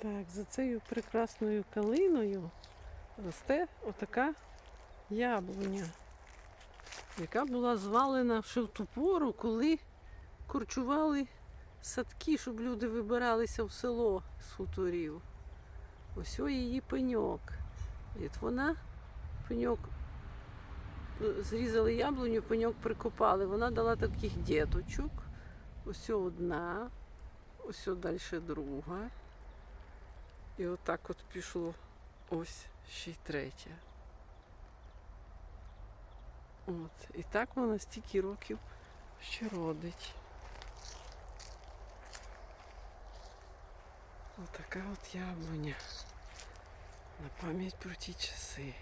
Так, за цією прекрасною калиною росте отака яблуня, яка була звалена ще в ту пору, коли корчували садки, щоб люди вибиралися в село з хуторів. Ось о її пеньок. І от вона, пеньок, зрізали яблуню, пеньок прикопали. Вона дала таких діточок. Ось одна, ось далі друга. І отак от пішло ось ще й третє. От. І так вона стільки років ще родить. Отака от яблуня. На пам'ять про ті часи.